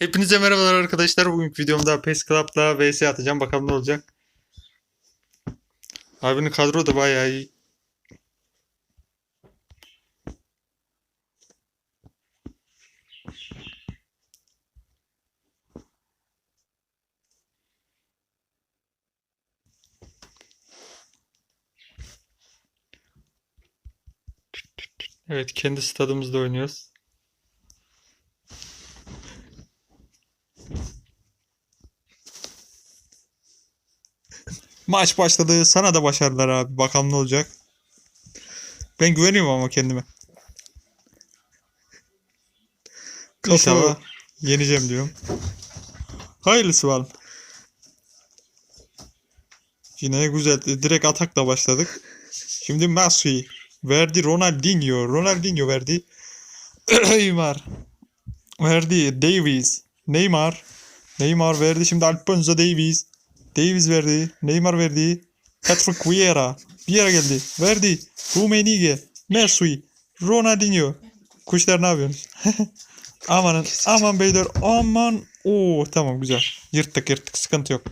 Hepinize merhabalar arkadaşlar. Bugünkü videomda PES Club'la vs atacağım. Bakalım ne olacak. Abinin kadro da bayağı iyi. Evet, kendi stadımızda oynuyoruz. Maç başladı. Sana da başarılar abi. Bakalım ne olacak. Ben güveniyorum ama kendime. İnşallah yeneceğim diyorum. Hayırlısı var. Yine güzel. Direkt atakla başladık. Şimdi Messi verdi Ronaldinho. Ronaldinho verdi. Neymar. Verdi Davies. Neymar. Neymar verdi. Şimdi Alfonso Davies. Davies verdi. Neymar verdi. Patrick Vieira. Vieira geldi. Verdi. Rumenige. Messi. Ronaldinho. Kuşlar ne yapıyorsunuz? Amanın. Aman beyler. Aman. Oo tamam güzel. Yırttık yırttık. Sıkıntı yok.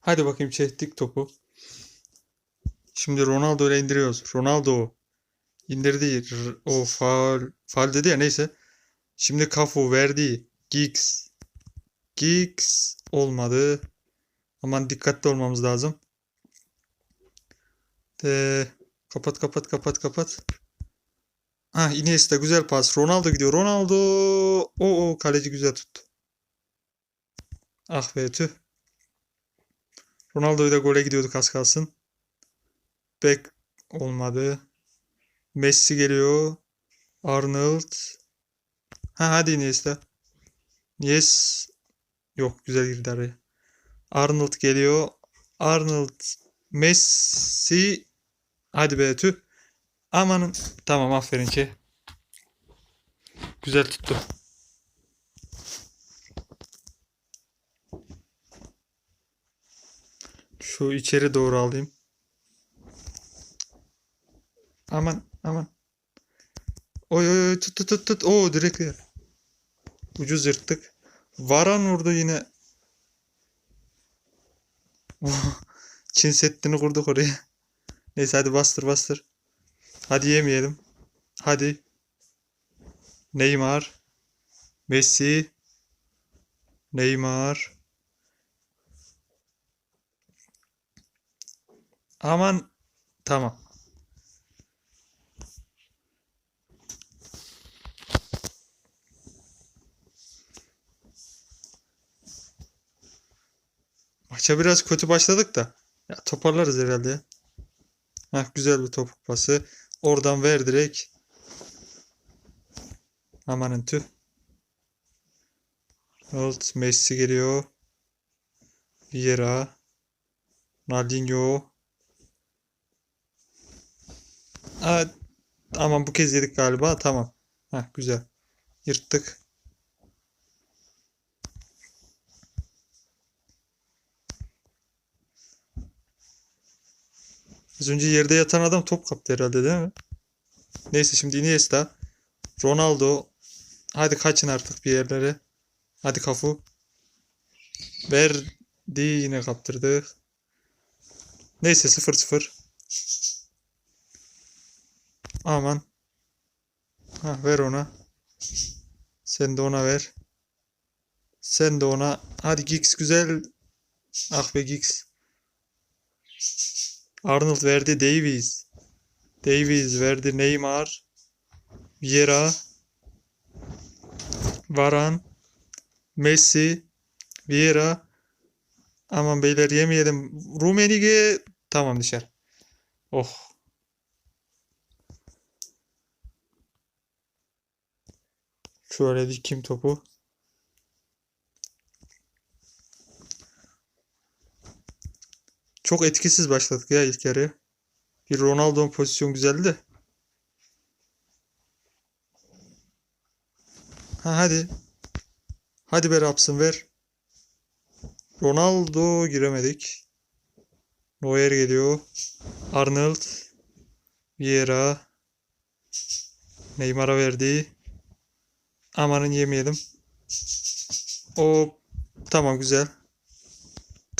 Hadi bakayım çektik topu. Şimdi Ronaldo ile indiriyoruz. Ronaldo indirdi. O faul. Faul dedi ya neyse. Şimdi Cafu verdi. Giggs. Giggs olmadı. Aman dikkatli olmamız lazım. De, kapat kapat kapat kapat. Ah Iniesta güzel pas. Ronaldo gidiyor. Ronaldo. O o kaleci güzel tuttu. Ah be tüh. Ronaldo'yu da gole gidiyorduk az kalsın. Bek olmadı. Messi geliyor. Arnold. Ha hadi Iniesta. Yes. Yok güzel girdi araya. Arnold geliyor. Arnold. Messi. Hadi be tüh. Amanın. Tamam aferin ki. Güzel tuttu. Şu içeri doğru alayım. Aman aman. Oy oy oy tut tut tut tut. Oo direkt yer. Ucuz yırttık. Varan vurdu yine. Çin Seddi'ni kurduk oraya. Neyse hadi bastır bastır. Hadi yemeyelim. Hadi. Neymar. Messi. Neymar. Aman. Tamam. Maça biraz kötü başladık da. Ya toparlarız herhalde ya. Güzel bir topuk pası. Oradan ver direkt. Amanın tüh. Alt Messi geliyor. Vieira. Ronaldinho. Aa, aman bu kez yedik galiba. Tamam. Heh, güzel. Yırttık. Az önce yerde yatan adam top kaptı herhalde değil mi? Neyse şimdi Iniesta. Ronaldo. Hadi kaçın artık bir yerlere. Hadi kafu. Verdi yine kaptırdı. Neyse 0-0. Aman. Ha ver ona. Sen de ona ver. Sen de ona. Hadi Giggs güzel. Ah be Giggs. Arnold verdi Davies. Davies verdi Neymar. Vieira. Varan. Messi. Vieira. Aman beyler yemeyelim. Rumenige. Tamam dışarı. Oh. Şöyle dikeyim topu. Çok etkisiz başladık ya ilk yarıya. Bir Ronaldo'nun pozisyon güzeldi. Ha hadi. Hadi be Raps'ın ver. Ronaldo giremedik. Neuer geliyor. Arnold. Vieira. Neymar'a verdi. Amanın yemeyelim. O tamam güzel.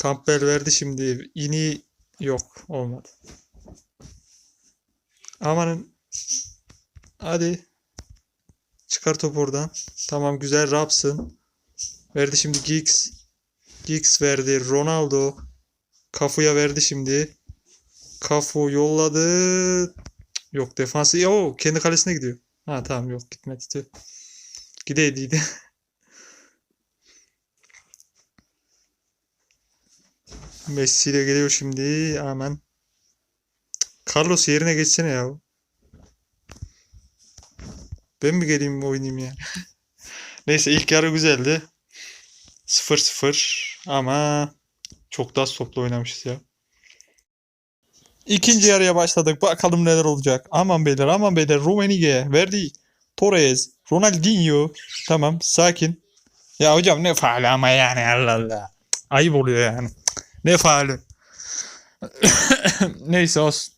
Campbell verdi şimdi. İni yok. Olmadı. Amanın. Hadi. Çıkar topu oradan. Tamam güzel Robson. Verdi şimdi Giggs. Giggs verdi. Ronaldo. Kafu'ya verdi şimdi. Kafu yolladı. Yok defansı. Yo kendi kalesine gidiyor. Ha tamam yok gitmedi. Gideydiydi. Messi ile geliyor şimdi. Aman. Carlos yerine geçsene ya. Ben mi geleyim oynayayım ya? Neyse ilk yarı güzeldi. 0-0 ama çok daha toplu oynamışız ya. İkinci yarıya başladık. Bakalım neler olacak. Aman beyler aman beyler. Rumenige verdi. Torres. Ronaldinho. Tamam sakin. Ya hocam ne faali ama yani Allah Allah. Ayıp oluyor yani. Ne faali. Neyse olsun.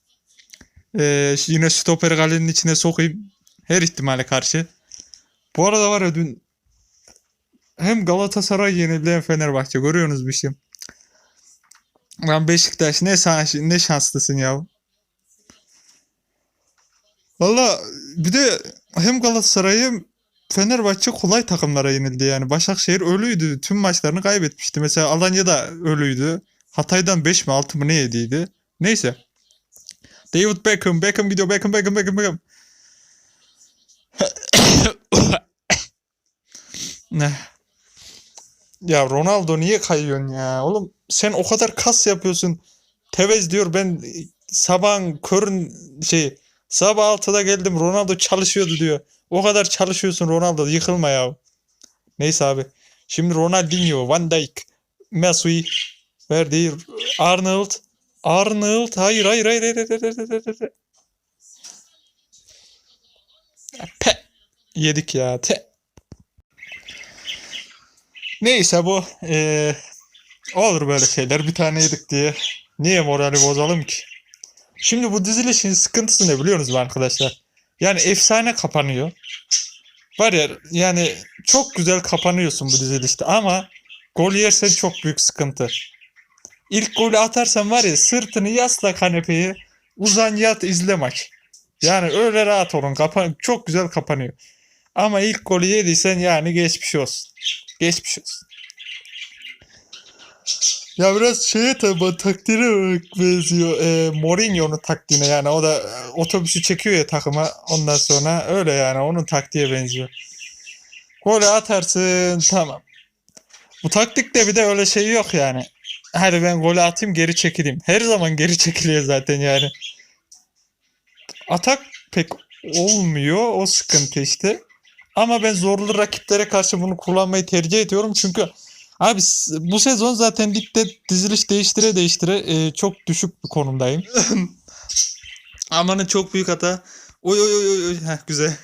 Ee, yine stoperi kalenin içine sokayım. Her ihtimale karşı. Bu arada var ya dün hem Galatasaray yenildi hem Fenerbahçe. Görüyorsunuz bir şey. Lan Beşiktaş ne şans, ne şanslısın ya. Valla bir de hem Galatasaray hem Fenerbahçe kolay takımlara yenildi yani. Başakşehir ölüydü. Tüm maçlarını kaybetmişti. Mesela Alanya da ölüydü. Hatay'dan 5 mi 6 mı ne yediydi. Neyse. David Beckham, Beckham gidiyor. Beckham, Beckham, Beckham, Beckham. ne? Ya Ronaldo niye kayıyorsun ya? Oğlum sen o kadar kas yapıyorsun. Tevez diyor ben sabahın körün şey sabah 6'da geldim Ronaldo çalışıyordu diyor. O kadar çalışıyorsun Ronaldo yıkılma ya. Neyse abi. Şimdi Ronaldinho, Van Dijk, Messi verdi. Arnold. Arnold. Hayır hayır hayır hayır hayır hayır hayır, hayır. Pe. Yedik ya. Te. Neyse bu eee, olur böyle şeyler bir tane yedik diye. Niye morali bozalım ki? Şimdi bu dizilişin sıkıntısı ne biliyor musunuz arkadaşlar? Yani efsane kapanıyor. Var ya yani çok güzel kapanıyorsun bu dizilişte ama gol yersen çok büyük sıkıntı. İlk golü atarsan var ya sırtını yasla kanepeye uzan yat izle maç. Yani öyle rahat olun kapan çok güzel kapanıyor. Ama ilk golü yediysen yani geçmiş olsun. Geçmiş olsun. Ya biraz şeye tabi takdire benziyor. E, Mourinho'nun taktiğine yani o da e, otobüsü çekiyor ya takıma ondan sonra öyle yani onun taktiğe benziyor. Golü atarsın tamam. Bu taktikte bir de öyle şey yok yani. Hadi ben golü atayım geri çekileyim. Her zaman geri çekiliyor zaten yani. Atak pek olmuyor o sıkıntı işte. Ama ben zorlu rakiplere karşı bunu kullanmayı tercih ediyorum çünkü Abi bu sezon zaten ligde diziliş değiştire değiştire e, çok düşük bir konumdayım. Amanın çok büyük hata. Oy oy oy, oy. Heh, güzel.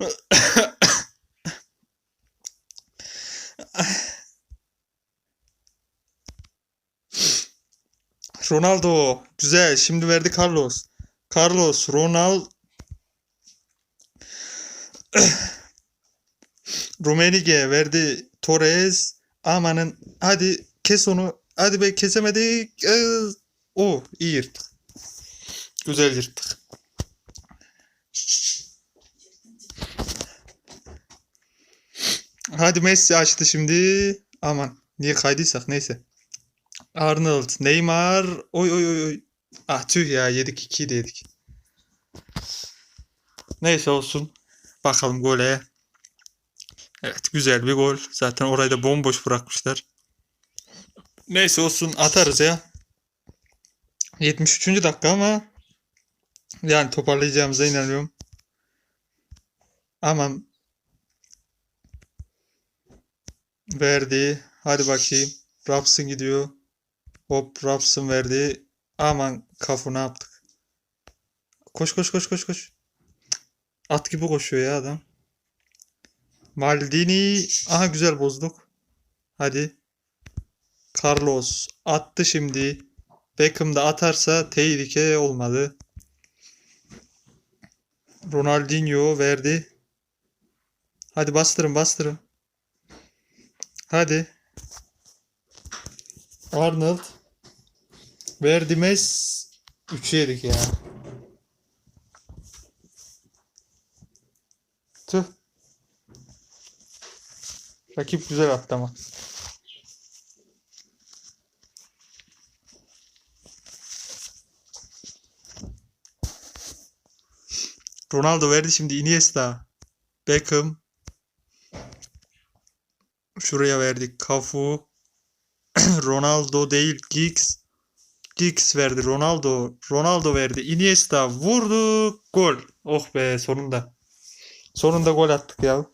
Ronaldo güzel. Şimdi verdi Carlos. Carlos, Ronaldo Rumenige verdi Torres. Amanın hadi kes onu. Hadi be kesemedik. Ee, O iyi yırttık. Güzel yırttık. Hadi Messi açtı şimdi. Aman niye kaydıysak neyse. Arnold, Neymar. Oy oy oy oy. Ah tüh ya yedik 2'yi de yedik. Neyse olsun. Bakalım gole. Evet güzel bir gol. Zaten orayı da bomboş bırakmışlar. Neyse olsun atarız ya. 73. dakika ama yani toparlayacağımıza inanıyorum. Aman verdi. Hadi bakayım. Raps'ın gidiyor. Hop Raps'ın verdi. Aman kafu ne yaptık? Koş koş koş koş koş. At gibi koşuyor ya adam. Maldini. Aha güzel bozduk. Hadi. Carlos attı şimdi. Beckham da atarsa tehlike olmadı. Ronaldinho verdi. Hadi bastırın bastırın. Hadi. Arnold. Verdi Mes. 3'ü yedik ya. Tüh. Rakip güzel attı. Ronaldo verdi şimdi Iniesta. Beckham. Şuraya verdik. Cafu. Ronaldo değil. Giggs. Giggs verdi. Ronaldo. Ronaldo verdi. Iniesta vurdu. Gol. Oh be sonunda. Sonunda gol attık ya.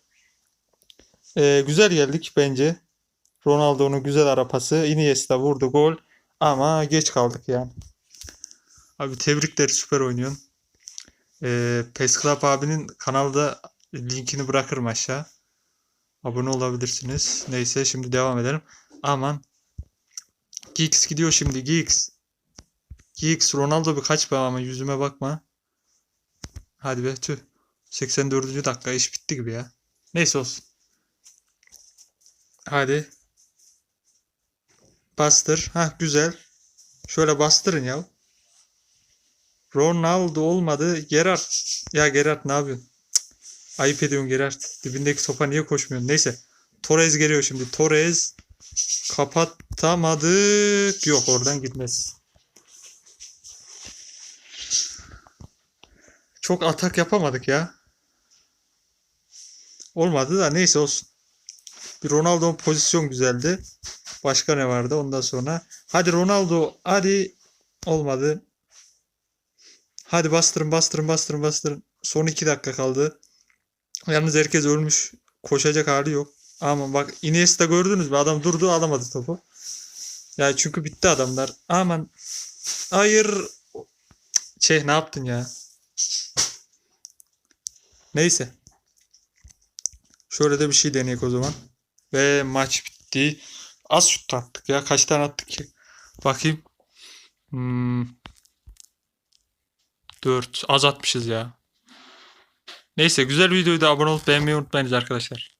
Ee, güzel geldik bence. Ronaldo'nun güzel arapası. Iniesta vurdu gol. Ama geç kaldık yani. Abi tebrikler süper oynuyorsun. Ee, PES Club abinin kanalda linkini bırakırım aşağı. Abone olabilirsiniz. Neyse şimdi devam edelim. Aman. Giggs gidiyor şimdi. Giggs. Giggs. Ronaldo bir kaç be ama yüzüme bakma. Hadi be tüh. 84. dakika iş bitti gibi ya. Neyse olsun. Hadi. Bastır. Ha güzel. Şöyle bastırın ya. Ronaldo olmadı. Gerard. Ya Gerard ne yapıyorsun? Cık. Ayıp ediyorsun Gerard. Dibindeki topa niye koşmuyorsun? Neyse. Torres geliyor şimdi. Torres kapatamadık. Yok oradan gitmez. Çok atak yapamadık ya. Olmadı da neyse olsun. Bir Ronaldo'nun pozisyon güzeldi. Başka ne vardı ondan sonra? Hadi Ronaldo hadi olmadı. Hadi bastırın bastırın bastırın bastırın. Son 2 dakika kaldı. Yalnız herkes ölmüş. Koşacak hali yok. Ama bak Iniesta gördünüz mü? Adam durdu alamadı topu. Ya çünkü bitti adamlar. Aman. Hayır. Şey ne yaptın ya? Neyse. Şöyle de bir şey deneyek o zaman. Ve maç bitti. Az şut attık ya. Kaç tane attık ki? Bakayım. Hmm. 4. Az atmışız ya. Neyse güzel videoyu da abone olup beğenmeyi unutmayınız arkadaşlar.